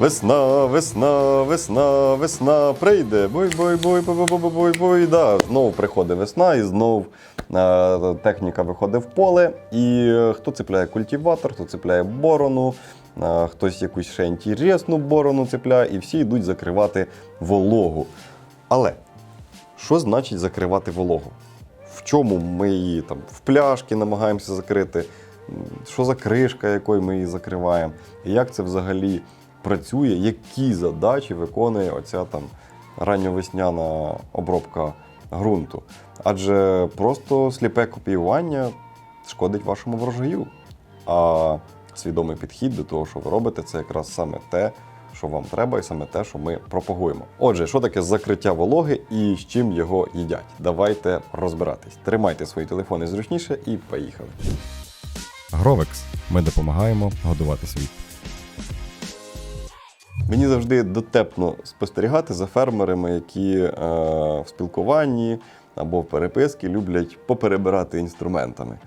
Весна, весна, весна, весна прийде. Буй, буй, буй, буй, буй, буй, буй, буй. Да. Знову приходить весна, і знов е, техніка виходить в поле. І е, хто цепляє культиватор, хто цепляє борону, е, хтось якусь ще інтересну борону цепляє, і всі йдуть закривати вологу. Але що значить закривати вологу? В чому ми її там в пляшки намагаємося закрити? Що за кришка, якою ми її закриваємо? І як це взагалі працює? Які задачі виконує оця там ранньовесняна обробка ґрунту? Адже просто сліпе копіювання шкодить вашому врожаю. А свідомий підхід до того, що ви робите, це якраз саме те, що вам треба, і саме те, що ми пропагуємо. Отже, що таке закриття вологи і з чим його їдять? Давайте розбиратись. Тримайте свої телефони зручніше і поїхали. Гровекс. Ми допомагаємо годувати світ. Мені завжди дотепно спостерігати за фермерами, які е, в спілкуванні або в переписці люблять поперебирати інструментами.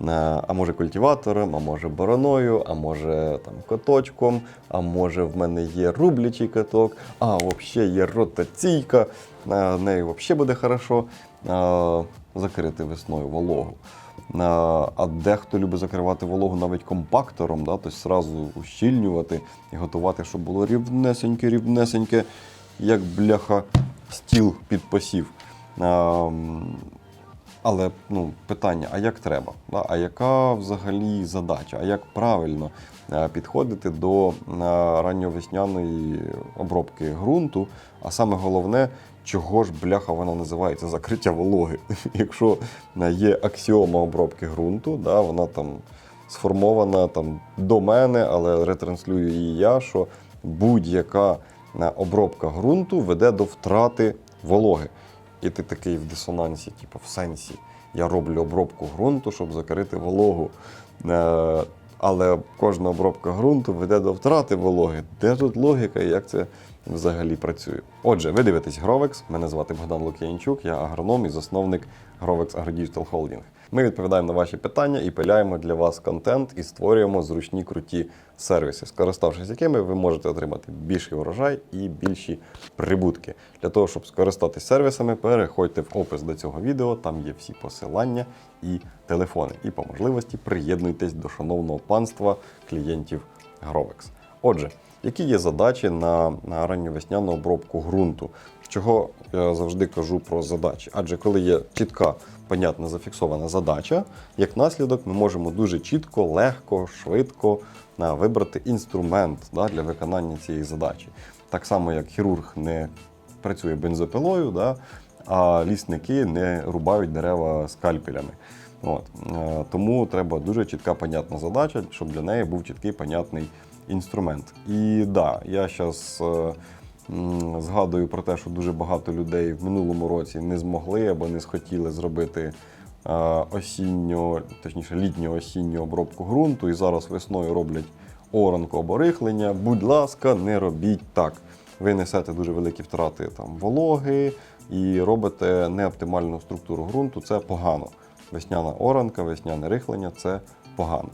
Е, а може культиватором, а може бороною, а може там коточком, а може в мене є рублячий каток, а взагалі є ротаційка, е, нею взагалі буде хорошо е, закрити весною вологу. А а дехто любить закривати вологу навіть компактором, да, тобто зразу ущільнювати і готувати, щоб було рівнесеньке, рівнесеньке, як бляха стіл під посів. Але ну, питання: а як треба? Да? А яка взагалі задача? А як правильно е, підходити до е, ранньовесняної обробки ґрунту? А саме головне, чого ж бляха вона називається закриття вологи? Якщо е, є аксіома обробки ґрунту, да, вона там сформована там до мене, але ретранслюю її я, що будь-яка е, обробка ґрунту веде до втрати вологи. І ти такий в дисонансі, типу, в сенсі. Я роблю обробку ґрунту, щоб закрити вологу. Е, але кожна обробка ґрунту веде до втрати вологи. Де тут логіка як це взагалі працює? Отже, ви дивитесь Гровекс. Мене звати Богдан Лук'янчук, я агроном і засновник Гровекс AgroDigital Holding. Ми відповідаємо на ваші питання і пиляємо для вас контент і створюємо зручні круті сервіси, скориставшись якими ви можете отримати більший урожай і більші прибутки. Для того, щоб скористатись сервісами, переходьте в опис до цього відео, там є всі посилання і телефони. І по можливості приєднуйтесь до шановного панства клієнтів Grovex. Отже, які є задачі на, ранньовесняну обробку ґрунту? Чого я завжди кажу про задачі? Адже коли є чітка, понятна, зафіксована задача, як наслідок, ми можемо дуже чітко, легко, швидко вибрати інструмент да, для виконання цієї задачі. Так само, як хірург не працює бензопилою, да, а лісники не рубають дерева скальпелями. От. Е, Тому треба дуже чітка, понятна задача, щоб для неї був чіткий, понятний інструмент. І да, я зараз згадую про те, що дуже багато людей в минулому році не змогли або не схотіли зробити е, осінню, точніше літню осінню обробку ґрунту, і зараз весною роблять оранку або рихлення. Будь ласка, не робіть так. Ви несете дуже великі втрати там, вологи і робите неоптимальну структуру ґрунту. Це погано. Весняна оранка, весняне рихлення це погано.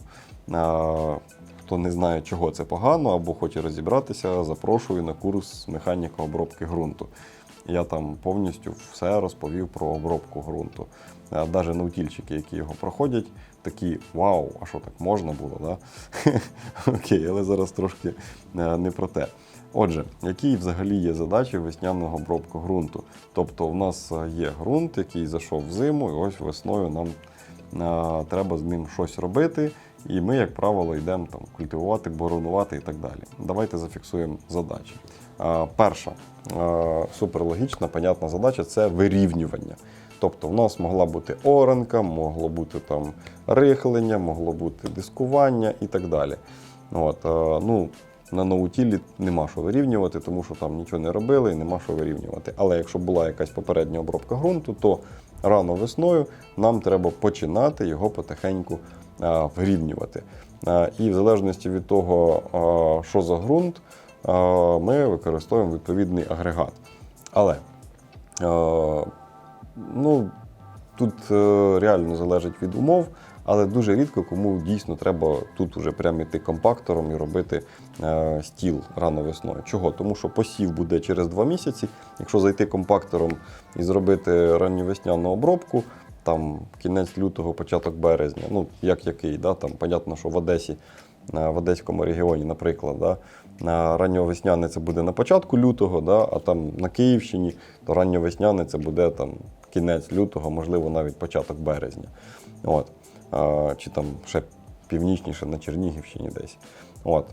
Хто не знає, чого це погано, або хоче розібратися, запрошую на курс механіка обробки ґрунту. Я там повністю все розповів про обробку ґрунту. Навіть наутільчики, які його проходять, такі вау, а що так можна було? Окей, але зараз трошки е, не про те. Отже, які взагалі є задачі весняного обробку ґрунту? Тобто, в нас е, є ґрунт, який зайшов в зиму, і ось весною нам е, треба з ним щось робити. І ми, як правило, йдемо там культивувати, боронувати і так далі. Давайте зафіксуємо задачі. Е, перша е, суперлогічна, понятна задача це вирівнювання. Тобто в нас могла бути оранка, могло бути там рихлення, могло бути дискування і так далі. От, ну, на ноутілі нема що вирівнювати, тому що там нічого не робили і нема що вирівнювати. Але якщо була якась попередня обробка ґрунту, то рано весною нам треба починати його потихеньку а, вирівнювати. А, і в залежності від того, а, що за ґрунт, ми використовуємо відповідний агрегат. Але ну, тут е, реально залежить від умов. Але дуже рідко кому дійсно треба тут уже прямо йти компактором і робити е, стіл рано весною. Чого? Тому що посів буде через два місяці. Якщо зайти компактором і зробити ранньовесняну обробку, там кінець лютого, початок березня, ну як який, да, там понятно, що в Одесі, е, в Одеському регіоні, наприклад, да, ранньовесняне це буде на початку лютого, да, а там на Київщині, то ранньовесняне це буде там кінець лютого, можливо, навіть початок березня. От. Чи там ще північніше на Чернігівщині десь. От.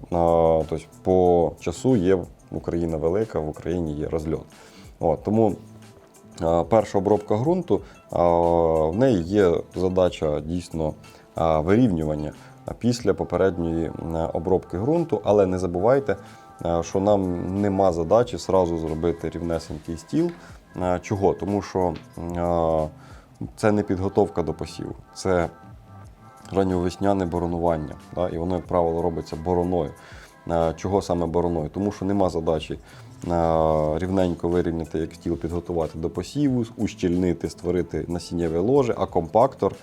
Тобто по часу є Україна велика, в Україні є розльот. От. Тому перша обробка ґрунту, в неї є задача дійсно вирівнювання після попередньої обробки ґрунту, але не забувайте, що нам нема задачі зразу зробити рівнесенький стіл. А, Чого? Тому що це не підготовка до посіву, це ранньовесняне боронування. І воно, як правило, робиться бороною. Е, Чого саме бороною? Тому що нема задачі е, рівненько вирівняти, як стіл підготувати до посіву, ущільнити, створити насіннєве ложе, а компактор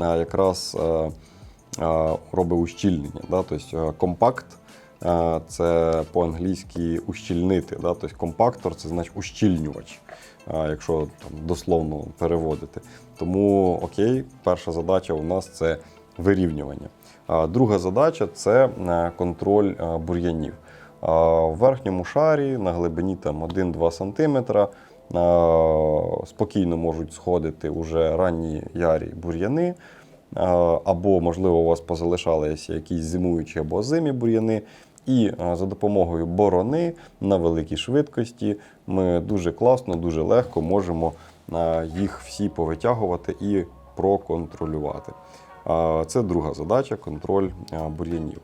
е, якраз е, е, робить ущільнення. Да? Тобто е, компакт е, це по-англійськи ущільнити. Да? Тобто компактор це значить ущільнювач, е, якщо там, дословно переводити. Тому окей, перша задача у нас це вирівнювання. Друга задача це е, контроль е, бур'янів. В верхньому шарі на глибині там 1-2 см спокійно можуть сходити уже ранні ярі бур'яни. Або, можливо, у вас позалишалися якісь зимуючі або зимі бур'яни. І за допомогою борони на великій швидкості ми дуже класно, дуже легко можемо їх всі повитягувати і проконтролювати. Це друга задача контроль бур'янів.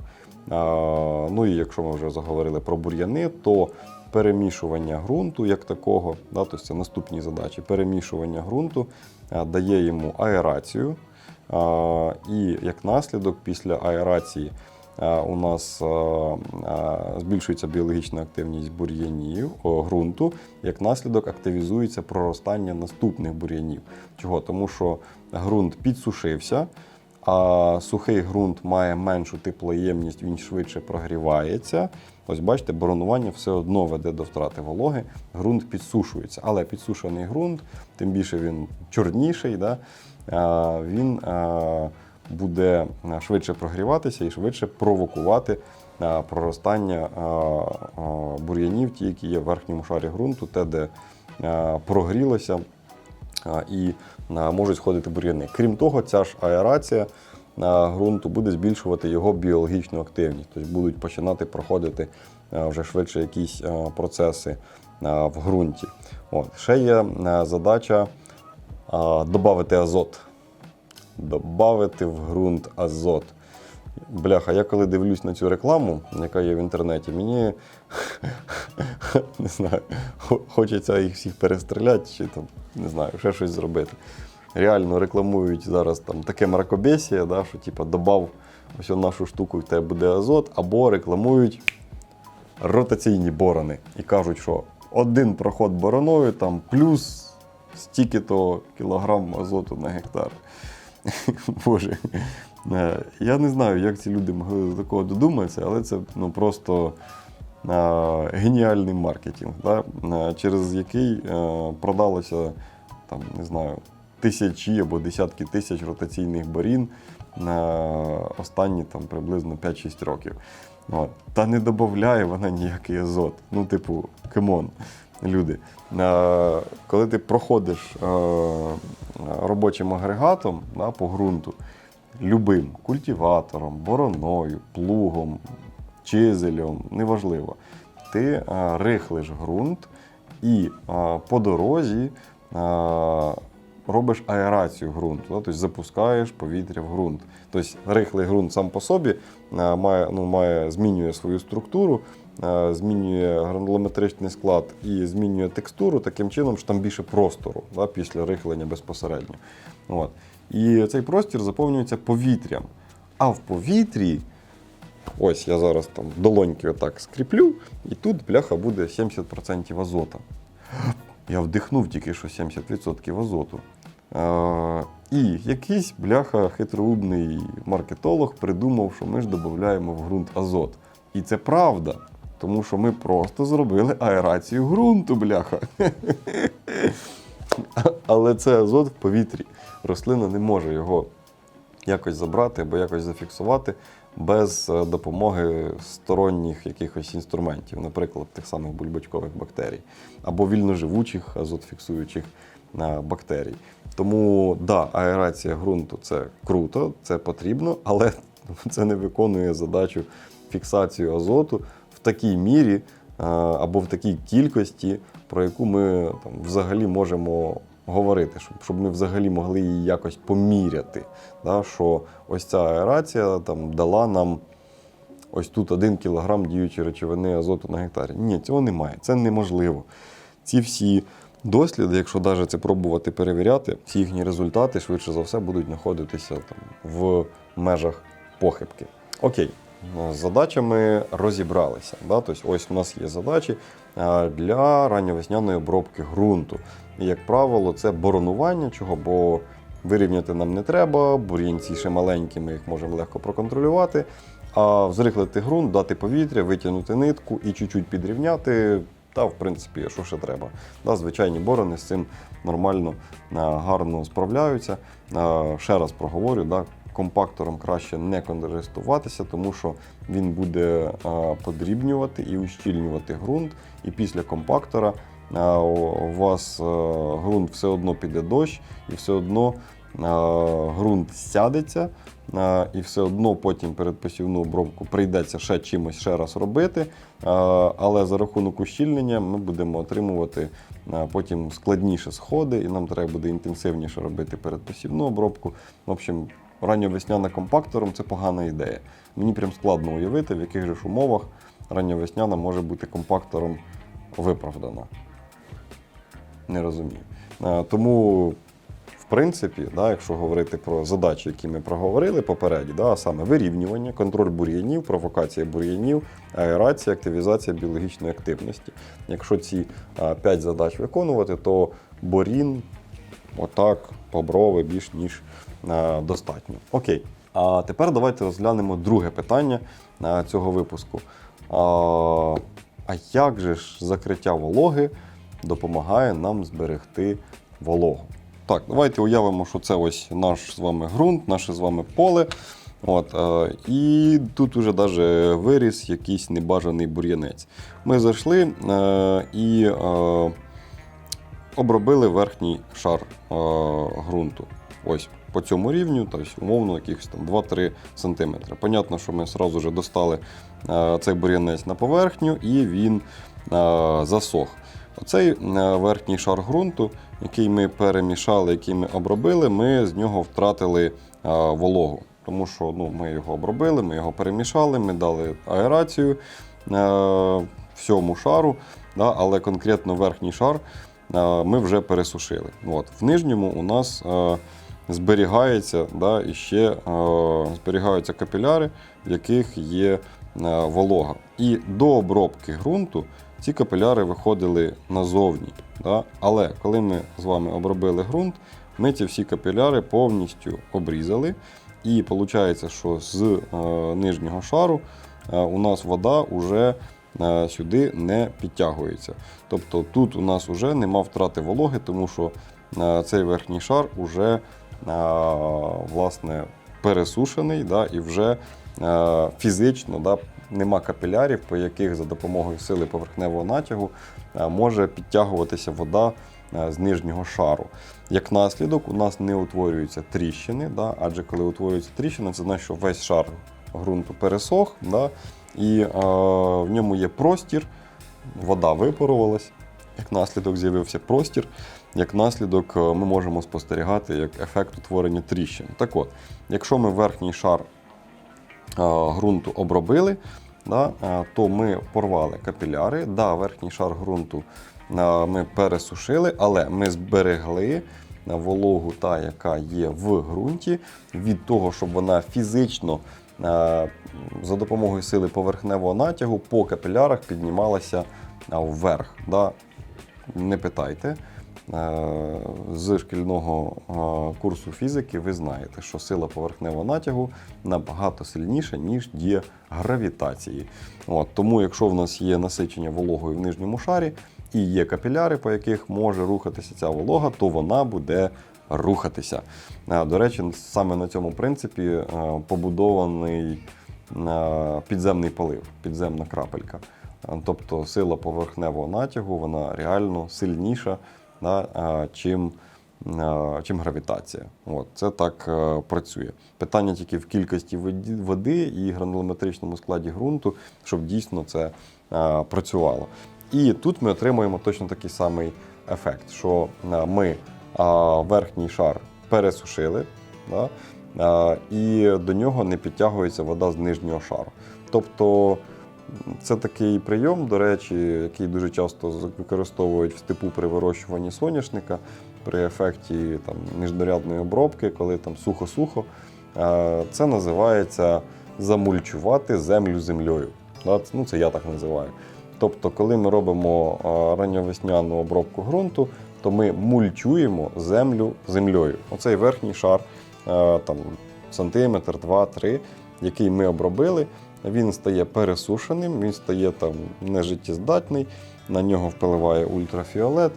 Ну і якщо ми вже заговорили про бур'яни, то перемішування ґрунту як такого, да, тобто це наступні задачі. Перемішування ґрунту дає йому аерацію. І як наслідок, після аерації у нас а, а, збільшується біологічна активність бур'янів ґрунту. Як наслідок активізується проростання наступних бур'янів. Чого? Тому що ґрунт підсушився, а сухий ґрунт має меншу теплоємність, він швидше прогрівається. Ось бачите, боронування все одно веде до втрати вологи, ґрунт підсушується. Але підсушений ґрунт, тим більше він чорніший, да, він буде швидше прогріватися і швидше провокувати проростання а, а, бур'янів, ті, які є в верхньому шарі ґрунту, те, де прогрілося і можуть сходити бур'яни. Крім того, ця ж аерація ґрунту буде збільшувати його біологічну активність, тобто будуть починати проходити вже швидше якісь процеси в ґрунті. От. Ще є задача додати азот. Добавити в ґрунт азот. Бляха, я коли дивлюсь на цю рекламу, яка є в інтернеті, мені не знаю, хочеться їх всіх перестріляти чи там, не знаю, ще щось зробити. Реально рекламують зараз там таке мракобесія, да, що типа добав ось нашу штуку, в тебе буде азот, або рекламують ротаційні борони і кажуть, що один проход бороною там плюс стільки-то кілограм азоту на гектар. Боже. Е, Я не знаю, як ці люди могли до такого додуматися, але це ну, просто е, геніальний маркетинг, да? е, через який продалося там, не знаю, тисячі або десятки тисяч ротаційних борін на останні там, приблизно 5-6 років. От. Та не додає вона ніякий азот. Ну, типу, кемон, люди. Коли ти проходиш робочим агрегатом да, по ґрунту, любим культиватором, бороною, плугом, чизелем, неважливо, ти е, рихлиш ґрунт і е, по дорозі е, робиш аерацію ґрунту, тобто запускаєш повітря в ґрунт. Тобто рихлий ґрунт сам по собі е, має, ну, має, змінює свою структуру, е, змінює гранулометричний склад і змінює текстуру таким чином, що там більше простору да, після рихлення безпосередньо. От. І цей простір заповнюється повітрям. А в повітрі, ось я зараз там долоньки отак скріплю, і тут бляха буде 70% азота. Я вдихнув тільки що 70% азоту. Е, і якийсь бляха хитроумний маркетолог придумав, що ми ж додаємо в ґрунт азот. І це правда. Тому що ми просто зробили аерацію ґрунту, бляха. Але це азот в повітрі. Рослина не може його якось забрати або якось зафіксувати без е, допомоги сторонніх якихось інструментів, наприклад, тих самих бульбочкових бактерій, або вільноживучих азотфіксуючих е, бактерій. Тому да, аерація ґрунту це круто, це потрібно, але це не виконує задачу фіксацію азоту такій мірі е, або в такій кількості, про яку ми там, взагалі можемо говорити, щоб, щоб ми взагалі могли її якось поміряти. Да, що ось ця аерація там, дала нам ось тут один кілограм діючої речовини азоту на гектарі. Ні, цього немає, це неможливо. Ці всі досліди, якщо навіть це пробувати перевіряти, всі їхні результати швидше за все будуть знаходитися там, в межах похибки. Окей. З задачами розібралися. Да? Тобто ось у нас є задачі для ранньовесняної обробки ґрунту. І, як правило, це боронування, чого, бо вирівняти нам не треба, бур'янці ще маленькі, ми їх можемо легко проконтролювати. А взрихлити ґрунт, дати повітря, витягнути нитку і чуть-чуть підрівняти. Та, в принципі, що ще треба. Да, звичайні борони з цим нормально, гарно справляються. Ще раз проговорю, да, компактором краще не користуватися, тому що він буде подрібнювати і ущільнювати ґрунт. І після компактора у вас ґрунт все одно піде дощ, і все одно ґрунт сядеться, і все одно потім перед посівну обробку прийдеться ще чимось ще раз робити. Але за рахунок ущільнення ми будемо отримувати потім складніше сходи, і нам треба буде інтенсивніше робити передпосівну обробку. В общем, ранньовесняна компактором це погана ідея. Мені прям складно уявити, в яких же ж умовах ранньовесняна може бути компактором виправдана. Не розумію. Е, Тому, в принципі, да, якщо говорити про задачі, які ми проговорили попереді, да, саме вирівнювання, контроль бур'янів, провокація бур'янів, аерація, активізація біологічної активності. Якщо ці 5 задач виконувати, то борін отак, поброви більш ніж е, достатньо. Окей. А тепер давайте розглянемо друге питання е, цього випуску. А, як же ж закриття вологи допомагає нам зберегти вологу? Так, давайте уявимо, що це ось наш з вами ґрунт, наше з вами поле. От, е, і тут уже навіть виріс якийсь небажаний бур'янець. Ми зайшли і обробили верхній шар е, ґрунту. Ось по цьому рівню, тобто умовно якихось там 2-3 см. Понятно, що ми одразу вже достали е, цей бур'янець на поверхню і він е, засох. Оцей е, верхній шар ґрунту, який ми перемішали, який ми обробили, ми з нього втратили е, вологу. Тому що ну, ми його обробили, ми його перемішали, ми дали аерацію е, всьому шару, да, але конкретно верхній шар ми вже пересушили. От. В нижньому у нас е, зберігається да, і ще е, зберігаються капіляри, в яких є е, волога. І до обробки ґрунту ці капіляри виходили назовні. Да? Але коли ми з вами обробили ґрунт, ми ці всі капіляри повністю обрізали. І виходить, що з нижнього шару у нас вода вже сюди не підтягується. Тобто тут у нас вже нема втрати вологи, тому що е, цей верхній шар вже е, власне пересушений да, і вже е, фізично да, нема капілярів, по яких за допомогою сили поверхневого натягу е, може підтягуватися вода е, з нижнього шару. Як наслідок, у нас не утворюються тріщини, да, адже коли утворюються тріщини, це значить, що весь шар ґрунту пересох, да, і е, в ньому є простір, вода випарувалась, як наслідок з'явився простір. Як наслідок, е, ми можемо спостерігати як ефект утворення тріщин. Так от, якщо ми верхній шар е, ґрунту обробили, да, е, то ми порвали капіляри. Да, верхній шар ґрунту е, ми пересушили, але ми зберегли вологу, та, яка є в ґрунті, від того, щоб вона фізично за допомогою сили поверхневого натягу по капілярах піднімалася е, вверх. Да. Не питайте. Е, З шкільного е, курсу фізики ви знаєте, що сила поверхневого натягу набагато сильніша, ніж дія гравітації. От, тому, якщо в нас є насичення вологою в нижньому шарі і є капіляри, по яких може рухатися ця волога, то вона буде рухатися. Е, До речі, саме на цьому принципі е, побудований е, підземний полив, підземна крапелька. Тобто сила поверхневого натягу вона реально сильніша, чим, чим гравітація. От, це так працює. Питання тільки в кількості води і гранулометричному складі ґрунту, щоб дійсно це працювало. І тут ми отримуємо точно такий самий ефект, що ми а, верхній шар пересушили, да, а, і до нього не підтягується вода з нижнього шару. Тобто це такий прийом, до речі, який дуже часто використовують в степу при вирощуванні соняшника, при ефекті там, міждорядної обробки, коли там сухо-сухо. Це називається замульчувати землю землею. Ну, це я так називаю. Тобто, коли ми робимо ранньовесняну обробку ґрунту, то ми мульчуємо землю землею. Оцей верхній шар, е, там, сантиметр, два, три, який ми обробили, він стає пересушеним, він стає там нежиттєздатний, на нього впливає ультрафіолет,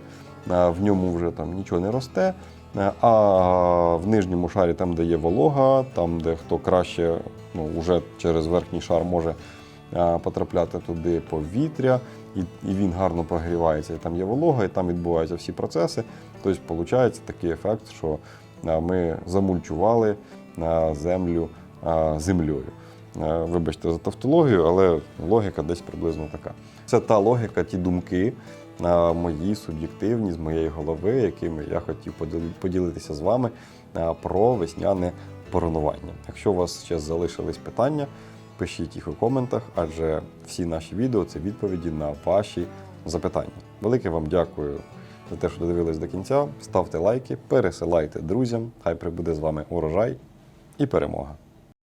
е, в ньому вже там нічого не росте. Е, А в нижньому шарі, там, де є волога, там, де хто краще, ну, вже через верхній шар може потрапляти туди повітря, і, і він гарно прогрівається, і там є волога, і там відбуваються всі процеси. Тобто, виходить такий ефект, що ми замульчували землю землею. Вибачте за тавтологію, але логіка десь приблизно така. Це та логіка, ті думки мої суб'єктивні з моєї голови, якими я хотів поділитися з вами про весняне поронування. Якщо у вас ще залишились питання, пишіть їх у коментах, адже всі наші відео це відповіді на ваші запитання. Велике вам дякую за те, що додивились до кінця. Ставте лайки, пересилайте друзям. Хай прибуде з вами урожай і перемога.